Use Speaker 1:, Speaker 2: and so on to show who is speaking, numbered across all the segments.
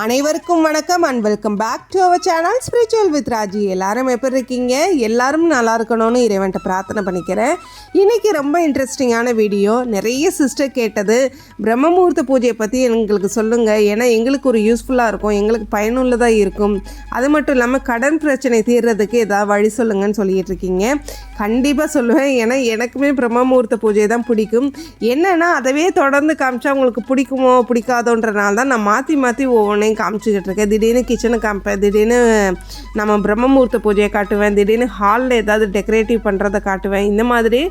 Speaker 1: அனைவருக்கும் வணக்கம் and welcome back to our channel spiritual with Raji எல்லாரும் எப்படி இருக்கீங்க? எல்லாரும் நல்லா இருக்கணும்னு இறைவன்ட்ட பிரார்த்தனை பண்ணிக்கிறேன். இன்றைக்கி ரொம்ப இன்ட்ரெஸ்டிங்கான வீடியோ நிறைய சிஸ்டர் கேட்டது. பிரம்மமுகூர்த்த பூஜையை பற்றி எங்களுக்கு சொல்லுங்கள் ஏன்னா எங்களுக்கு ஒரு யூஸ்ஃபுல்லாக இருக்கும். எங்களுக்கு பயனுள்ளதாக இருக்கும். அது மட்டும் இல்லாமல் கடன் பிரச்சனை தீர்றதுக்கு ஏதாவது வழி சொல்லுங்கன்னு சொல்லிகிட்டு இருக்கீங்க. கண்டிப்பாக சொல்லுவேன். ஏன்னா எனக்குமே பிரம்மமுகூர்த்த பூஜை தான் பிடிக்கும். என்னென்னா அதவே தொடர்ந்து காமிச்சா உங்களுக்கு பிடிக்குமோ பிடிக்காதோன்றனால தான் நான் மாற்றி மாற்றி ஒவ்வொன்றையும் காமிச்சிக்கிட்டு இருக்கேன். திடீர்னு கிச்சனை காமிப்பேன். திடீர்னு நம்ம பிரம்மமுகூர்த்த பூஜையை காட்டுவேன். திடீர்னு ஹாலில் ஏதாவது டெக்கரேட்டிவ் பண்ணுறதை காட்டுவேன். இந்த மாதிரி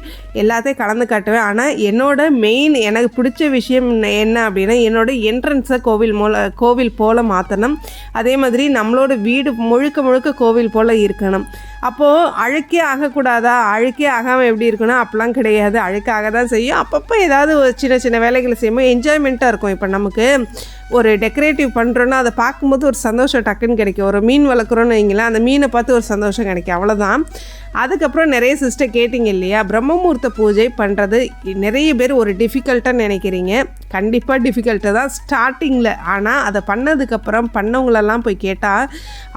Speaker 1: எல்லாத்தையும் கலந்து காட்டுவேன். ஆனால் என்னோட மெயின் எனக்கு பிடிச்ச விஷயம் என்ன அப்படின்னா என்னோட என்ட்ரன்ஸை கோவில் மூல கோவில் போல் மாற்றணும் அதே மாதிரி நம்மளோட வீடு முழுக்க முழுக்க கோவில் போல் இருக்கணும். அப்போது அழுக்கே ஆகக்கூடாதா? அழுக்கே ஆகாமல் எப்படி இருக்கணும்? அப்போலாம் கிடையாது. அழுக்காக தான் செய்யும். அப்பப்போ ஏதாவது ஒரு சின்ன சின்ன வேலைகளை செய்யும்போது என்ஜாய்மெண்ட்டாக இருக்கும். இப்போ நமக்கு ஒரு டெக்கரேட்டிவ் பண்ணுறோன்னா அதை பார்க்கும்போது ஒரு சந்தோஷம் டக்குன்னு கிடைக்கும். ஒரு மீன் வளர்க்குறோன்னு வைங்களேன் அந்த மீனை பார்த்து ஒரு சந்தோஷம் கிடைக்கும். அவ்வளோதான் அதுக்கப்புறம் நிறைய சிஸ்டர் கேட்டிங்க இல்லையா பிரம்மமூர்த்த பூஜை பண்ணுறது நிறைய பேர் ஒரு டிஃபிகல்ட்டாக நினைக்கிறீங்க. கண்டிப்பாக டிஃபிகல்ட்டு தான் ஸ்டார்டிங்கில் ஆனால் அதை பண்ணதுக்கப்புறம் பண்ணவங்களெல்லாம் போய் கேட்டால்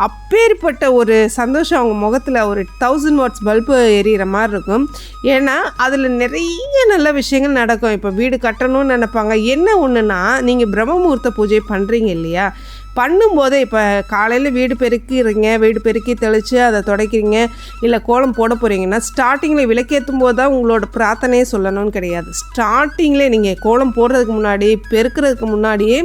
Speaker 1: அப்பேற்பட்ட ஒரு சந்தோஷம் அவங்க முகத்தில் ஒரு தௌசண்ட் வாட்ஸ் பல்பு எரியிற மாதிரி இருக்கும். ஏன்னா அதில் நிறைய நல்ல விஷயங்கள் நடக்கும். இப்போ வீடு கட்டணும்னு நினைப்பாங்க. என்ன ஒன்றுனா நீங்கள் பிரம்மமூர்த்த பூஜை பண்ணுறீங்க இல்லையா? பண்ணும்போதே இப்போ காலையில் வீடு பெருக்கிறீங்க வீடு பெருக்கி தெளித்து அதை துடைக்கிறீங்க இல்லை கோலம் போட போகிறீங்கன்னா ஸ்டார்டிங்கில் விளக்கேற்றும் போது தான் உங்களோட பிரார்த்தனையே சொல்லணும்னு கிடையாது. ஸ்டார்டிங்கில் நீங்கள் கோலம் போடுறதுக்கு முன்னாடி பெருக்கிறதுக்கு முன்னாடியே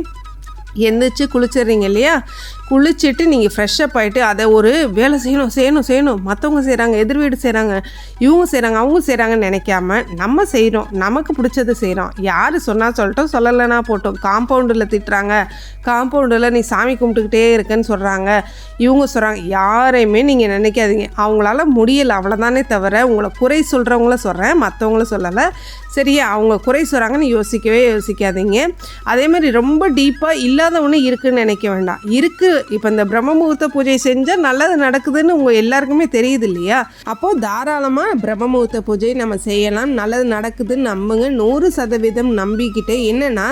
Speaker 1: எந்திரிச்சு குளிச்சிடுறீங்க இல்லையா? குளிச்சுட்டு நீங்கள் ஃப்ரெஷ்ஷப் ஆகிட்டு அதை ஒரு வேலை செய்யணும் செய்யணும் செய்யணும். மற்றவங்க செய்கிறாங்க எதிர் வீடு செய்கிறாங்க இவங்க செய்கிறாங்க அவங்க செய்கிறாங்கன்னு நினைக்காம நம்ம செய்கிறோம் நமக்கு பிடிச்சது செய்கிறோம் யார் சொன்னால் சொல்லட்டும் சொல்லலைன்னா போட்டோம். காம்பவுண்டில் திட்டுறாங்க காம்பவுண்டில் நீ சாமி கும்பிட்டுக்கிட்டே இருக்கேன்னு சொல்கிறாங்க இவங்க சொல்கிறாங்க யாரையுமே நீங்கள் நினைக்காதீங்க. அவங்களால முடியலை அவ்வளோதானே தவிர உங்களை குறை சொல்கிறவங்கள சொல்கிறேன் மற்றவங்களும் சொல்லலை. சரியா? அவங்க குறை சொல்கிறாங்கன்னு யோசிக்கவே யோசிக்காதீங்க. அதே மாதிரி ரொம்ப டீப்பாக இல்லை இல்லாத ஒன்று இருக்குன்னு நினைக்க வேண்டாம். இருக்குது இப்போ இந்த பிரம்ம முகூர்த்த பூஜை செஞ்சால் நல்லது நடக்குதுன்னு உங்கள் எல்லாருக்குமே தெரியுது இல்லையா? அப்போது தாராளமாக பிரம்ம முகூர்த்த பூஜை நம்ம செய்யலாம். நல்லது நடக்குதுன்னு நம்புங்க. நூறு சதவீதம் நம்பிக்கிட்டே என்னென்னா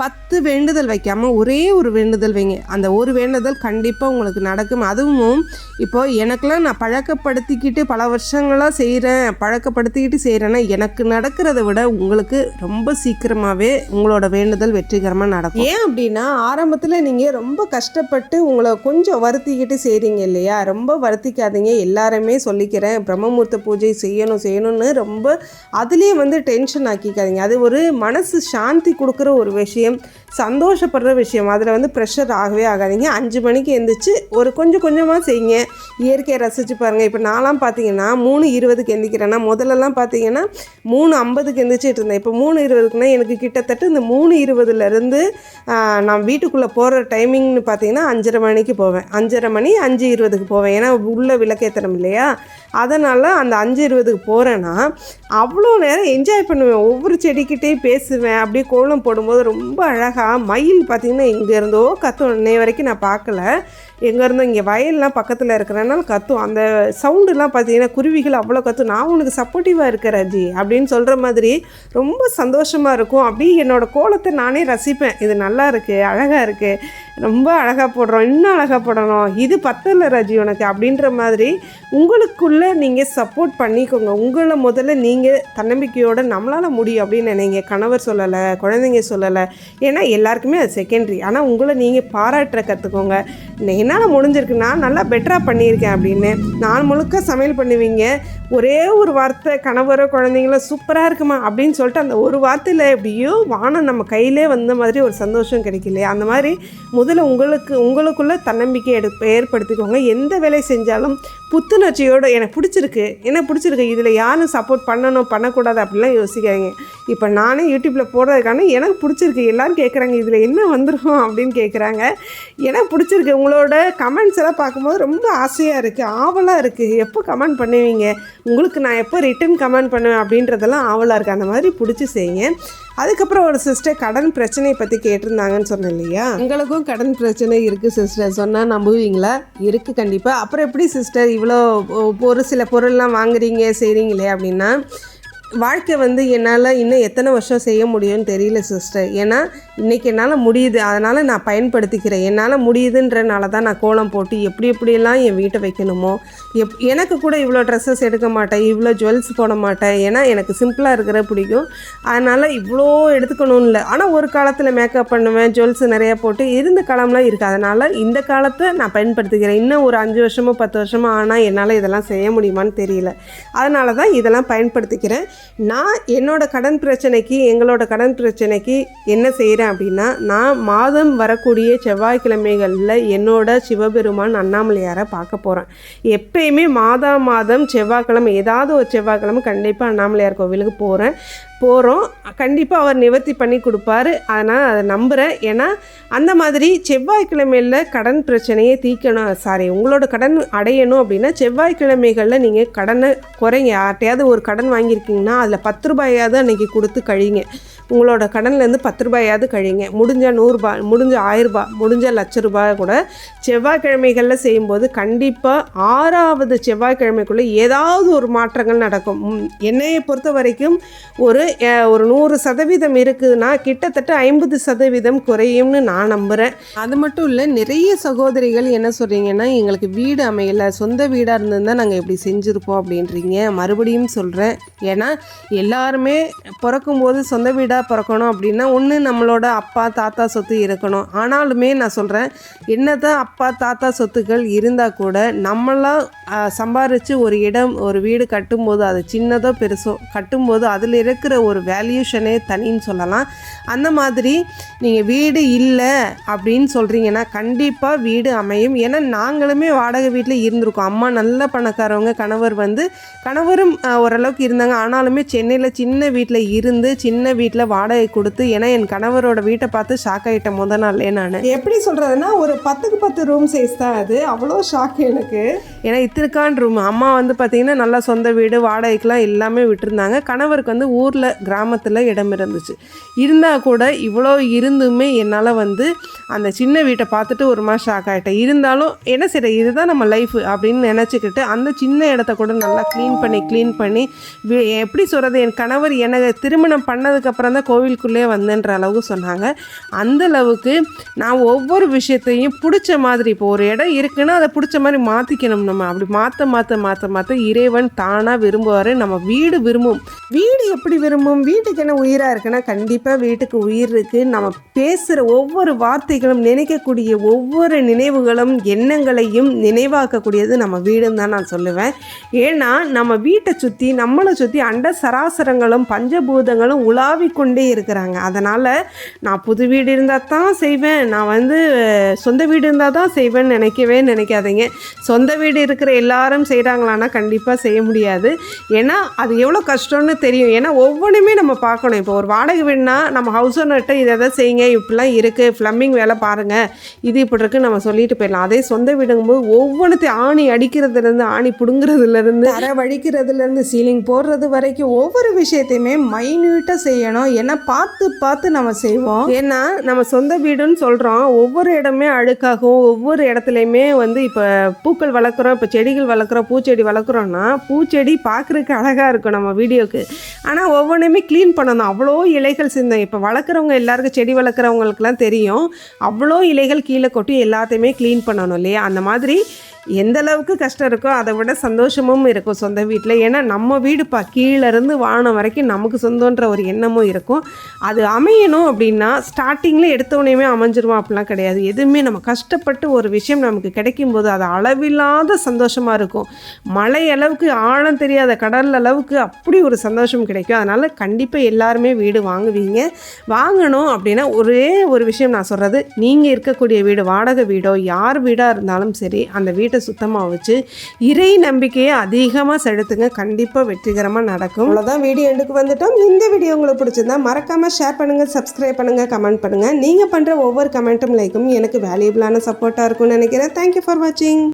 Speaker 1: பத்து பத்து வேண்டுதல் வைக்காமல் ஒரே ஒரு வேண்டுதல் வைங்க. அந்த ஒரு வேண்டுதல் கண்டிப்பாக உங்களுக்கு நடக்கும். அதுவும் இப்போ எனக்கெல்லாம் நான் பழக்கப்படுத்திக்கிட்டு பல வருஷங்களாக செய்கிறேன் பழக்கப்படுத்திக்கிட்டு செய்கிறேன்னா எனக்கு நடக்கிறத விட உங்களுக்கு ரொம்ப சீக்கிரமாகவே உங்களோட வேண்டுதல் வெற்றிகரமாக நடக்கும். ஏன் அப்படின்னா ஆரம்பத்தில் நீங்கள் ரொம்ப கஷ்டப்பட்டு உங்களை கொஞ்சம் வருத்திக்கிட்டு செய்கிறீங்க இல்லையா? ரொம்ப வருத்திக்காதீங்க. எல்லாருமே சொல்லிக்கிறேன். பிரம்மமூர்த்த பூஜை செய்யணும் செய்யணும்னு ரொம்ப அதுலேயே வந்து டென்ஷன் ஆக்கிக்காதீங்க. அது ஒரு மனசு சாந்தி கொடுக்குற ஒரு விஷயம். சந்தோஷப்படுற விஷயம். அதில் வந்து ப்ரெஷர் ஆகவே ஆகாதீங்க. அஞ்சு மணிக்கு எழுந்திரிச்சு ஒரு கொஞ்சம் கொஞ்சமாக செய்யுங்க. இயற்கையை ரசித்து பாருங்கள் இப்போ நான்லாம் பார்த்தீங்கன்னா மூணு இருபதுக்கு எந்திக்கிறேன்னா முதல்லலாம் பார்த்தீங்கன்னா மூணு ஐம்பதுக்கு எந்திரிச்சிட்டு இருந்தேன். இப்போ மூணு இருபதுக்குன்னா எனக்கு கிட்டத்தட்ட இந்த மூணு இருபதுலேருந்து நான் வீட்டுக்குள்ளே போகிற டைமிங்னு பார்த்தீங்கன்னா அஞ்சரை மணிக்கு போவேன். அஞ்சரை மணி அஞ்சு இருபதுக்கு போவேன். ஏன்னா உள்ளே விளக்கேற்றணும் இல்லையா? அதனால் அந்த அஞ்சு இருபதுக்கு போகிறேன்னா அவ்வளோ நேரம் என்ஜாய் பண்ணுவேன். ஒவ்வொரு செடிக்கிட்டேயும் பேசுவேன். அப்படியே கோலம் போடும்போது ரொம்ப அழகாக மயில் பார்த்திங்கன்னா இங்கேருந்தோ இருந்தோ உடனே இன்னை வரைக்கும் நான் பார்க்கல. எங்கேருந்தோ இங்கே வயல்லாம் பக்கத்தில் இருக்கிறனால கத்தும். அந்த சவுண்டுலாம் பார்த்தீங்கன்னா குருவிகள் அவ்வளோ கத்தும். நான் உனக்கு சப்போர்ட்டிவாக இருக்கேன் ரஜி அப்படின்னு சொல்கிற மாதிரி ரொம்ப சந்தோஷமாக இருக்கும். அப்படியே என்னோடய கோலத்தை நானே ரசிப்பேன். இது நல்லா இருக்குது அழகாக இருக்குது ரொம்ப அழகாக போடுறோம் இன்னும் அழகாக போடணும். இது பத்தல ரஜி உனக்கு அப்படின்ற மாதிரி உங்களுக்குள்ளே நீங்கள் சப்போர்ட் பண்ணிக்கோங்க. உங்களை முதல்ல நீங்கள் தன்னம்பிக்கையோடு நம்மளால் முடியும் அப்படின்னு நினைங்க கணவர் சொல்லலை குழந்தைங்க சொல்லலை. ஏன்னா எல்லாருக்குமே அது செகண்டரி ஆனால் உங்களை நீங்கள் பாராட்டுற கற்றுக்கோங்க என்னால் முடிஞ்சிருக்கு நான் நல்லா பெட்டராக பண்ணியிருக்கேன் அப்படின்னு. நான் முழுக்க சமையல் பண்ணுவீங்க. ஒரே ஒரு வார்த்தை கணவரோ குழந்தைங்களோ சூப்பராக இருக்குமா? அப்படின்னு சொல்லிட்டு அந்த ஒரு வார்த்தையில் எப்படியோ வானம் நம்ம கையிலே வந்த மாதிரி ஒரு சந்தோஷம் கிடைக்கலையே அந்த மாதிரி முதல்ல உங்களுக்கு உங்களுக்குள்ளே தன்னம்பிக்கை எடு ஏற்படுத்திக்கோங்க. எந்த வேலை செஞ்சாலும் புத்துணர்ச்சியோடு எனக்கு பிடிச்சிருக்கு. என்ன பிடிச்சிருக்கு? இதில் யாரும் சப்போர்ட் பண்ணணும் பண்ணக்கூடாது அப்படிலாம் யோசிக்காதீங்க. இப்போ நானே யூடியூப்பில் போடுறதுக்கான எனக்கு பிடிச்சிருக்கு. எல்லோரும் கேட்குறாங்க இதில் என்ன வந்துடும் அப்படின்னு கேட்குறாங்க. எனக்கு பிடிச்சிருக்கு. உங்களோட கமெண்ட்ஸ் எல்லாம் பார்க்கும்போது ரொம்ப ஆசையாக இருக்குது ஆவலாக இருக்குது எப்போ கமெண்ட் பண்ணுவீங்க? உங்களுக்கு நான் எப்போ ரிட்டன் கமெண்ட் பண்ணுவேன் அப்படின்றதெல்லாம் ஆவலாக இருக்குது அந்த மாதிரி பிடிச்சி செய்யுங்க. அதுக்கப்புறம் ஒரு சிஸ்டர் கடன் பிரச்சனையை பற்றி கேட்டிருந்தாங்கன்னு சொன்னேன் இல்லையா? உங்களுக்கும் கடன் பிரச்சனை இருக்குது சிஸ்டர் சொன்னால் நம்புவீங்களா? இருக்குது கண்டிப்பாக அப்புறம் எப்படி சிஸ்டர் இவ்வளோ ஒரு சில பொருள்லாம் வாங்குறீங்க செய்கிறீங்களே அப்படின்னா வாழ்க்கை வந்து என்னால் இன்னும் எத்தனை வருஷம் செய்ய முடியும்னு தெரியல சிஸ்டர் ஏன்னா இன்றைக்கி என்னால் முடியுது. அதனால் நான் பயன்படுத்திக்கிறேன். என்னால் முடியுதுன்றனால தான் நான் கோலம் போட்டு எப்படி எப்படியெல்லாம் என் வீட்டை வைக்கணுமோ எப் எனக்கு கூட இவ்வளோ ட்ரெஸ்ஸஸ் எடுக்க மாட்டேன் இவ்வளோ ஜுவல்ஸ் போட மாட்டேன். ஏன்னா எனக்கு சிம்பிளாக இருக்கிற பிடிக்கும். அதனால் இவ்வளோ எடுத்துக்கணும்னு இல்லை. ஆனால் ஒரு காலத்தில் மேக்கப் பண்ணுவேன் ஜுவல்ஸ் நிறையா போட்டு இருந்த காலம்லாம் இருக்குது அதனால் இந்த காலத்தை நான் பயன்படுத்திக்கிறேன். இன்னும் ஒரு அஞ்சு வருஷமோ பத்து வருஷமோ ஆனால் என்னால் இதெல்லாம் செய்ய முடியுமான்னு தெரியல. அதனால தான் இதெல்லாம் பயன்படுத்திக்கிறேன். நான் என்னோடய கடன் பிரச்சனைக்கு எங்களோட கடன் பிரச்சனைக்கு என்ன செய்கிறேன் அப்படின்னா நான் மாதம் வரக்கூடிய செவ்வாய்க்கிழமைகளில் என்னோட சிவபெருமான் அண்ணாமலையாரை பார்க்க போகிறேன் எப்பயுமே மாதா மாதம் செவ்வாய்க்கிழமை ஏதாவது ஒரு செவ்வாய்க்கிழமை கண்டிப்பாக அண்ணாமலையார் கோவிலுக்கு போகிறேன் போகிறோம் கண்டிப்பாக அவர் நிவர்த்தி பண்ணி கொடுப்பாரு. அதனால் அதை நம்புகிறேன் ஏன்னா அந்த மாதிரி செவ்வாய்க்கிழமையில் கடன் பிரச்சனையை தீர்க்கணும் சாரி உங்களோட கடன் அடையணும் அப்படின்னா செவ்வாய்க்கிழமைகளில் நீங்கள் கடனை குறைங்க. யார்ட்டையாவது ஒரு கடன் வாங்கியிருக்கீங்கன்னா அதில் பத்து ரூபாயாவது அன்றைக்கி கொடுத்து கழிங்க. உங்களோட கடன்லேருந்து பத்து ரூபாயாவது கழிங்க. முடிஞ்ச நூறுரூபா முடிஞ்ச ஆயிரரூபா முடிஞ்ச லட்ச ரூபாய் கூட செவ்வாய்க்கிழமைகளில் செய்யும்போது கண்டிப்பாக ஆறாவது செவ்வாய்க்கிழமைக்குள்ளே ஏதாவது ஒரு மாற்றங்கள் நடக்கும். என்னையை பொறுத்த வரைக்கும் ஒரு ஒரு நூறு சதவீதம் இருக்குதுன்னா கிட்டத்தட்ட ஐம்பது சதவீதம் குறையும்னு நான் நம்புகிறேன் அது மட்டும் இல்லை நிறைய சகோதரிகள் என்ன சொல்கிறீங்கன்னா எங்களுக்கு வீடு அமையலை சொந்த வீடாக இருந்திருந்தால் நாங்கள் இப்படி செஞ்சுருப்போம் அப்படின்றீங்க. மறுபடியும் சொல்கிறேன் ஏன்னா எல்லாருமே பிறக்கும்போது சொந்த வீடாக பிறக்கணும் அப்படின்னா ஒன்று நம்மளோட அப்பா தாத்தா சொத்து இருக்கணும். ஆனாலுமே நான் சொல்கிறேன் என்ன தான் அப்பா தாத்தா சொத்துக்கள் இருந்தால் கூட நம்மளாம் சம்பாரித்து ஒரு இடம் ஒரு வீடு கட்டும்போது அது சின்னதோ பெருசோ கட்டும்போது அதில் இருக்கிற ஒரு வேல்யூஷனே தனின்னு சொல்லலாம். அந்த மாதிரி நீங்கள் வீடு இல்லை அப்படின்னு சொல்கிறீங்கன்னா கண்டிப்பாக வீடு அமையும். ஏன்னா நாங்களுமே வாடகை வீட்டில் இருந்திருக்கோம். அம்மா நல்ல பணக்காரவங்க கணவர் வந்து கணவரும் ஓரளவுக்கு இருந்தாங்க. ஆனாலுமே சென்னையில் சின்ன வீட்டில் இருந்து சின்ன வீட்டில் வாடகை கொடுத்து ஏன்னா என் கணவரோட வீட்டை பார்த்து ஷாக் ஆகிட்டேன் முத நாள்லே நான். எப்படி சொல்கிறதுனா ஒரு பத்துக்கு பத்து ரூம் சைஸ் தான் அது. அவ்வளோ ஷாக் எனக்கு. ஏன்னா இத்திருக்கான் ரூம் அம்மா வந்து பார்த்திங்கன்னா நல்லா சொந்த வீடு வாடகைக்கெலாம் எல்லாமே விட்டுருந்தாங்க. கணவருக்கு வந்து ஊரில் கிராமத்தில் இடம் இருந்துச்சு. இருந்தால் கூட இவ்வளோ இருந்துமே என்னால் வந்து அந்த சின்ன வீட்டை பார்த்துட்டு ஒரு மாதிரி ஷாக் ஆகிட்டேன் இருந்தாலும் என்ன சரி இதுதான் நம்ம லைஃப் அப்படின்னு நினச்சிக்கிட்டு அந்த சின்ன இடத்த கூட நல்லா க்ளீன் பண்ணி க்ளீன் பண்ணி எப்படி சொல்கிறது என் கணவர் எனக்கு திருமணம் பண்ணதுக்கப்புறம் தான் கோவிலுக்குள்ளே வந்தேன்ற அளவுக்கு சொன்னாங்க. அந்த அளவுக்கு நான் ஒவ்வொரு விஷயத்தையும் பிடிச்ச மாதிரி இப்போ ஒரு இடம் இருக்குன்னா அதை பிடிச்ச மாதிரி மாற்றிக்கணும் நம்ம அப்படி மாற்ற மாற்ற மாற்ற மாற்ற இறைவன் தானாக விரும்புவார். நம்ம வீடு விரும்பும். வீடு எப்படி விரும்பும்? வீட்டுக்கு என்ன உயிராக இருக்குன்னா கண்டிப்பாக வீட்டுக்கு உயிர் இருக்குது நம்ம பேசுகிற ஒவ்வொரு வார்த்தைகளும் நினைக்கக்கூடிய ஒவ்வொரு நினைவுகளும் எண்ணங்களையும் நினைவாக்கக்கூடியது நம்ம வீடுன்னு தான் நான் சொல்லுவேன். ஏன்னா நம்ம வீட்டை சுற்றி நம்மளை சுற்றி அண்ட சராசரங்களும் பஞ்சபூதங்களும் உலாவிக்கொண்டு கொண்டே இருக்கிறாங்க. அதனால் நான் புது வீடு இருந்தால் தான் செய்வேன். நான் வந்து சொந்த வீடு இருந்தால் தான் செய்வேன்னு நினைக்கவே நினைக்காதீங்க. சொந்த வீடு இருக்கிற எல்லாரும் செய்கிறாங்களான்னா கண்டிப்பாக செய்ய முடியாது. ஏன்னா அது எவ்வளோ கஷ்டம்னு தெரியும். ஏன்னா ஒவ்வொன்றுமே நம்ம பார்க்கணும். இப்போ ஒரு வாடகை வீடுனா நம்ம ஹவுஸ் ஓனர்கிட்ட இதை தான் செய்யுங்க. இப்படிலாம் இருக்குது ஃப்ளம்மிங் வேலை பாருங்கள் இது இப்படி இருக்குன்னு நம்ம சொல்லிட்டு போயிடலாம். அதே சொந்த வீடுங்கும்போது ஒவ்வொன்றுத்தையும் ஆணி அடிக்கிறதுலேருந்து ஆணி பிடுங்குறதுலேருந்து அரை வழிக்கிறதுலேருந்து சீலிங் போடுறது வரைக்கும் ஒவ்வொரு விஷயத்தையுமே மைன்யூட்டாக செய்யணும். ஏன்னா பார்த்து பார்த்து நம்ம செய்வோம். ஏன்னா நம்ம சொந்த வீடுன்னு சொல்கிறோம் ஒவ்வொரு இடமே அழுக்காகும். ஒவ்வொரு இடத்துலையுமே வந்து இப்போ பூக்கள் வளர்க்குறோம். இப்போ செடிகள் வளர்க்குறோம். பூச்செடி வளர்க்குறோன்னா பூச்செடி பார்க்குறதுக்கு அழகாக இருக்கும் நம்ம வீடியோக்கு. ஆனால் ஒவ்வொன்றுமே க்ளீன் பண்ணணும். அவ்வளோ இலைகள் சிந்தம். இப்போ வளர்க்குறவங்க எல்லாருக்கும் செடி வளர்க்குறவங்களுக்குலாம் தெரியும். அவ்வளோ இலைகள் கீழே கொட்டி எல்லாத்தையுமே க்ளீன் பண்ணணும் இல்லையா? அந்த மாதிரி எந்த அளவுக்கு கஷ்டம் இருக்கோ அதை விட சந்தோஷமும் இருக்கும் சொந்த வீட்டில். ஏன்னா நம்ம வீடுப்பா கீழே இருந்து வானம் வரைக்கும் நமக்கு சொந்தன்ற ஒரு எண்ணமும் இருக்கும். அது அமையணும் அப்படின்னா ஸ்டார்டிங்கில் எடுத்தோடனே அமைஞ்சிருவோம் அப்படிலாம் கிடையாது. எதுவுமே நம்ம கஷ்டப்பட்டு ஒரு விஷயம் நமக்கு கிடைக்கும் போது அது அளவில்லாத சந்தோஷமாக இருக்கும். மழை அளவுக்கு ஆழம் தெரியாத கடல் அளவுக்கு அப்படி ஒரு சந்தோஷம் கிடைக்கும். அதனால் கண்டிப்பாக எல்லாருமே வீடு வாங்குவீங்க. வாங்கணும் அப்படின்னா ஒரே ஒரு விஷயம் நான் சொல்கிறது நீங்கள் இருக்கக்கூடிய வீடு வாடகை வீடோ யார் வீடாக இருந்தாலும் சரி அந்த வீட்டை சுத்தமாக வச்சு இறை நம்பிக்கையை அதிகமாக செலுத்துங்க. கண்டிப்பாக வெற்றிகரமாக நடக்கும். அவ்வளோதான் வீடியோ எடுக்க வந்துட்டோம். இந்த வீடியோ உங்களுக்கு பிடிச்சிருந்தா மறக்காமல் ஷேர் பண்ணுங்கள் சப்ஸ்கிரைப் பண்ணுங்கள் கமெண்ட் பண்ணுங்கள் நீங்கள் பண்ணுற ஒவ்வொரு கமெண்ட்டும் லைக்கும் எனக்கு வேல்யூபிளான சப்போர்ட்டாக இருக்கும்னு நினைக்கிறேன். தேங்க்யூ ஃபார் வாட்சிங்